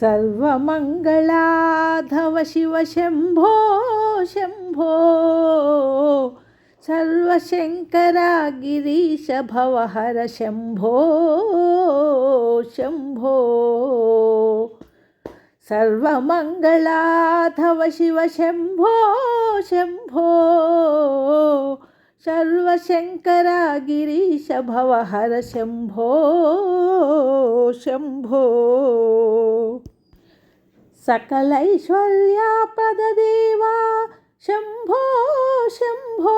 सर्वमङ्गलाधव शिव शम्भो शम्भो सर्वशङ्करा गिरीश भवहर शम्भो शम्भो सर्वमङ्गलाधव शिव शम्भो शम्भो सर्वशङ्करा गिरीश भवहर शम्भो शम्भो सकलैश्वर्याप्रददेवा शम्भो शम्भो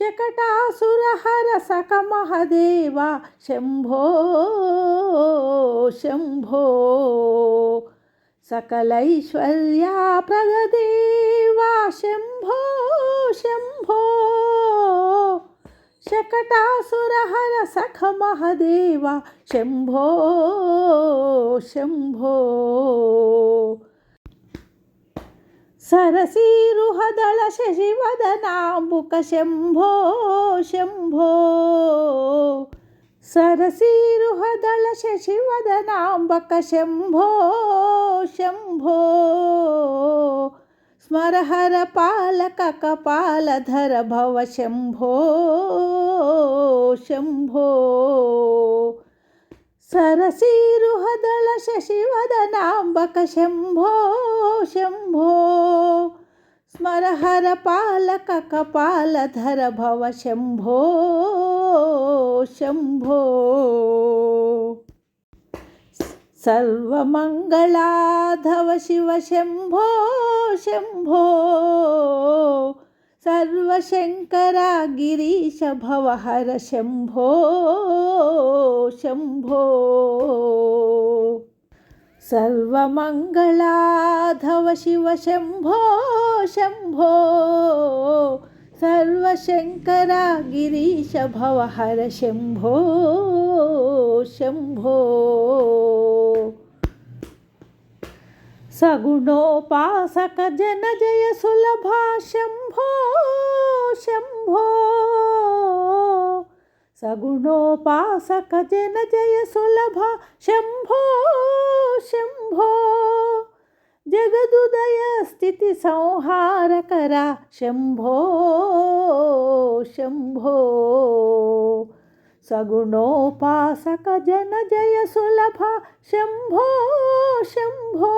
शकटासुरहर सकमहदेवा शम्भो शम्भो सकलैश्वर्याप्रददेवा शम्भो शम्भो शकटासुरहर सख महदेव शम्भो शम्भो सरसीरुहदळ शशिवदनाम्बुक शम्भो शम्भो ಸರಸೀರುಹದಳ ಶಶಿವದನಾಂಬಕ ಶಂಭೋ ಶಂಭೋ ಸ್ಮರಹರ ಪಾಲಕ ಕಪಾಲಧರ ಭವ ಶಂಭೋ ಶಂಭೋ ಸರಸೀರುಹದಳ ಶಶಿವದನಾಂಬಕ ಶಂಭೋ ಶಂಭೋ ಸ್ಮರಹರ ಪಾಲಕ ಕಪಾಲಧರ ಭವ ಶಂಭೋ शम्भो सर्वमङ्गलाधव शिव शम्भो शम्भो सर्वशङ्करा गिरीश भवहर शम्भो शम्भो सर्वमङ्गलाधव शिव शम्भो शम्भो सर्वशङ्करा गिरीश भवहर शम्भो शम्भो सगुणोपासक जन जय सुलभा शम्भो शम्भो सगुणोपासक जन जय सुलभा शम्भो शम्भो जगदुदयस्थितिसंहारकरा शम्भो शम्भो सगुणोपासकजन जयसुलभा शम्भो शम्भो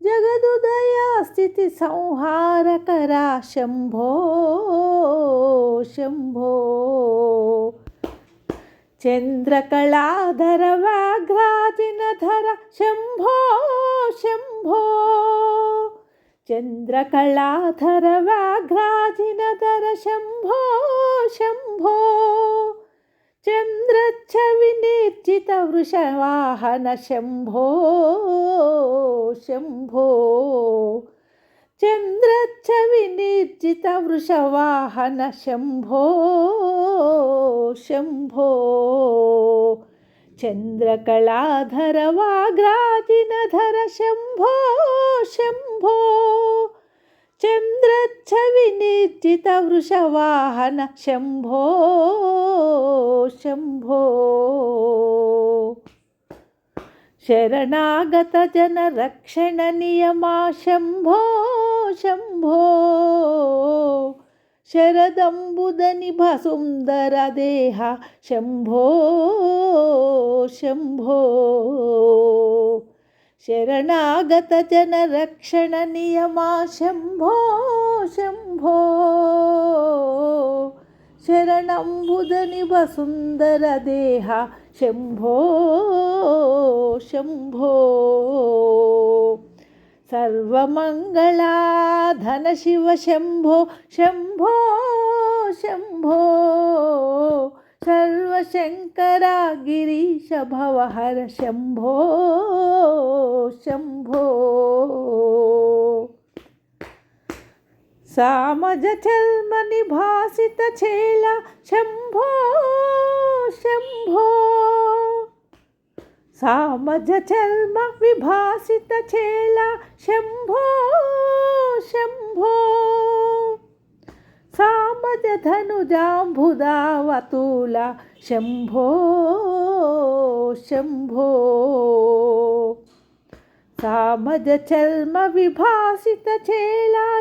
जगदुदयस्थितिसंहारकरा शम्भो शम्भो चन्द्रकलाधरवाघ्राजिनधर शम्भो చంద్రకళాధర వ్యాఘ్రాజినధర శంభో. శంభో చంద్రచ్చవినిర్జిత వృషవాహన శంభో శంభో. చంద్రచ్చవినిర్జిత వృషవాహన శంభో శంభో. वाग्राजिनधर शम्भो शम्भो चन्द्रच्छविनिर्जितवृषवाहन शम्भो शम्भो शरणागतजनरक्षणनियमा शम्भो शम्भो శరదంబుదని భసుందర దేహ శంభో శంభో. శరణాగత జన రక్షణ నియమా శంభో శంభో. శరణంబుదని వసుందర దేహ శంభో శంభో. సర్వమంగళాధన శివ శంభో శంభో శంభో. సర్వశంకర గిరీశ భవహర శంభో శంభో. సామజ చల్మని భాసిత చేళ శంభో శంభో. సామజ చల్మ విభాసిత చేల శంభో శంభో. సామజదనుజాంబుదావతుల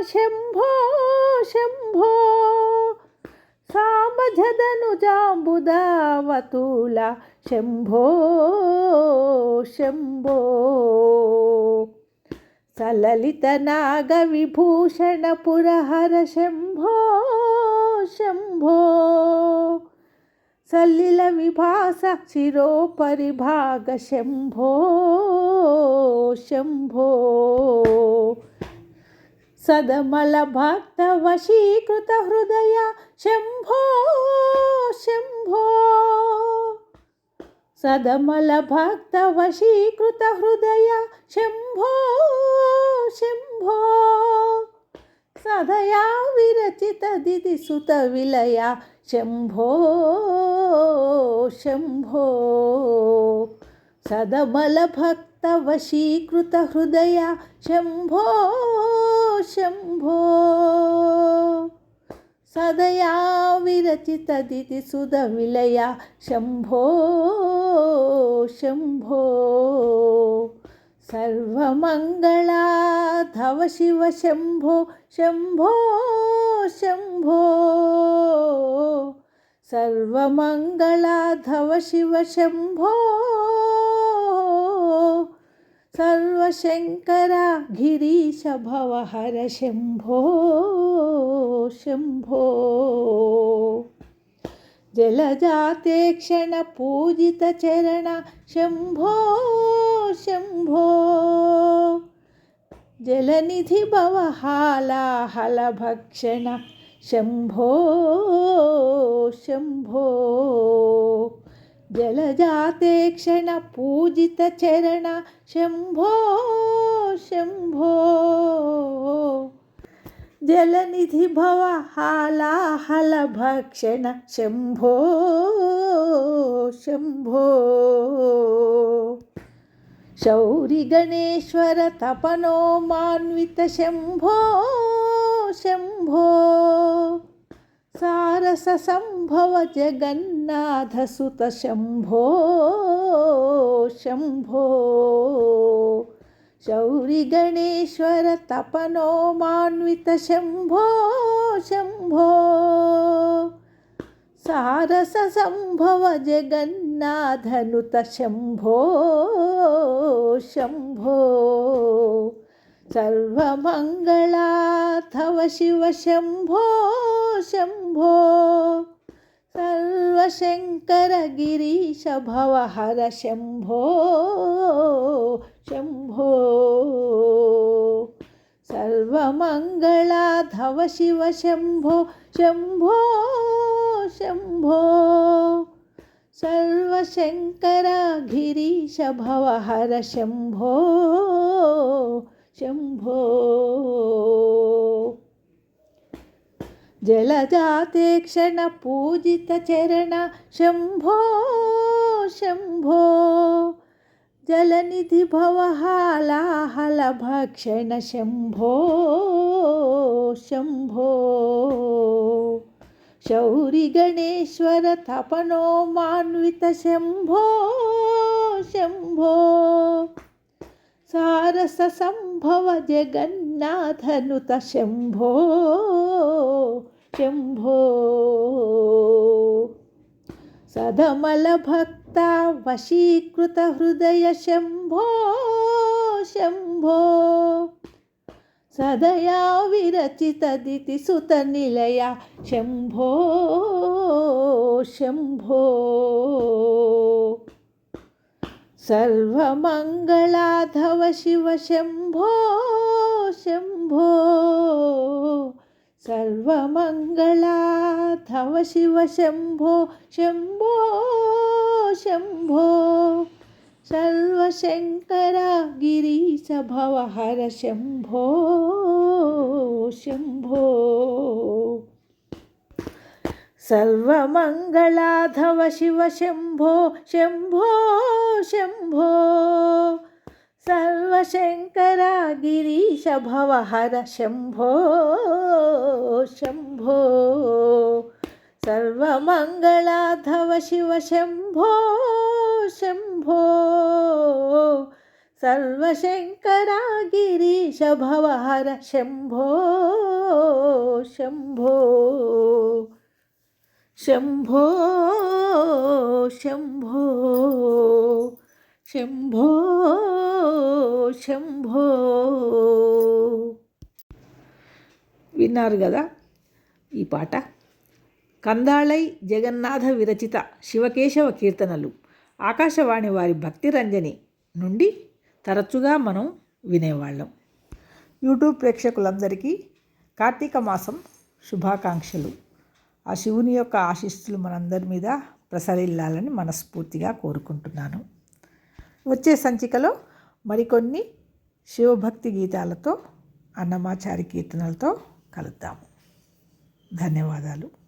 శంభో శంభో. జాంబుదావతూల శంభో శంభో. సలలిత నాగ విభూషణ పురహర శంభో శంభో. సలిల విభాస శిరోపరిభాగ శంభో శంభో. సదమల భక్త వశీకృత హృదయ శంభో శంభో సదమల భక్త వశీకృత హృదయ శంభో శంభో సదయా విరచిత దిది సుత విలయ శంభో శంభో సదమల భక్త వశీకృత హృదయ శంభో శంభో సదయా విరచిత దితి సుధ విలయ శంభో శంభో సర్వమంగళాధవ శివ శంభో శంభో శంభో సర్వమంగళాధవ శివ శంభో సర్వశంకర గిరీశ భవహర శంభో శంభో జలజాతే క్షణ పూజిత చరణ శంభో శంభో జలనిధి భవహాలాహలభక్షణ శంభో శంభో ಜಲಜಾತೆ ಕ್ಷಣ ಪೂಜಿತ ಚರಣ ಶಂಭೋ ಶಂಭೋ ಜಲನಿಧಿ ಭವ ಹಾಲಾಹಲ ಭಕ್ಷಣ ಶಂಭೋ ಶಂಭೋ शौरिगणेश्वर तपनो मान्वित शम्भो शम्भो सारसशम्भव जगन्नाथसुतशम्भोशम्भो शौरिगणेश्वरतपनो मान्वितशम्भो शम्भो। सारसशम्भव जगन्नाधनुतशम्भोशम्भो सर्वशङ्करगिरीश भवहर शम्भो शम्भो सर्वमङ्गलाधव शिव शम्भो शम्भो शम्भो सर्वशङ्करगिरीश भवहर शम्भो शम्भो जलजाते क्षणपूजितचरण शम्भो शम्भो जलनिधि भवहालाहलभक्षण शम्भो शम्भो शौरिगणेश्वर तपनो मान्वित शम्भो शम्भो సారస సంభవ జగన్నాథనుత శంభో శంభో. సదమల భక్త వశీకృత హృదయ శంభో శంభో. సదయా విరచితదితి సుత నిలయ శంభో శంభో. सर्वमङ्गलाधव शिव शम्भो शम्भो सर्वमङ्गलाधव शिव शम्भो शम्भो शम्भो सर्वशङ्कर गिरीश भवहर शम्भो शम्भो सर्वमङ्गलाधव शिव शम्भो शम्भो शम्भो सर्वशङ्करा गिरीशभवहर शम्भो शम्भो सर्वमङ्गलाधव शिव शम्भो शम्भो सर्वशङ्करा गिरीशभवहर शम्भो शम्भो శంభో శంభో శంభో శంభో. విన్నారు కదా ఈ పాట? కందాళై జగన్నాథ విరచిత శివకేశవ కీర్తనలు. ఆకాశవాణి వారి భక్తి రంజని నుండి తరచుగా మనం వినేవాళ్ళం. యూట్యూబ్ ప్రేక్షకులందరికీ కార్తీక మాసం శుభాకాంక్షలు. ఆ శివుని యొక్క ఆశీస్సులు మనందరి మీద ప్రసరిల్లాలని మనస్ఫూర్తిగా కోరుకుంటున్నాను. వచ్చే సంచికలో మరికొన్ని శివభక్తి గీతాలతో అన్నమాచారి కీర్తనలతో కలుద్దాము. ధన్యవాదాలు.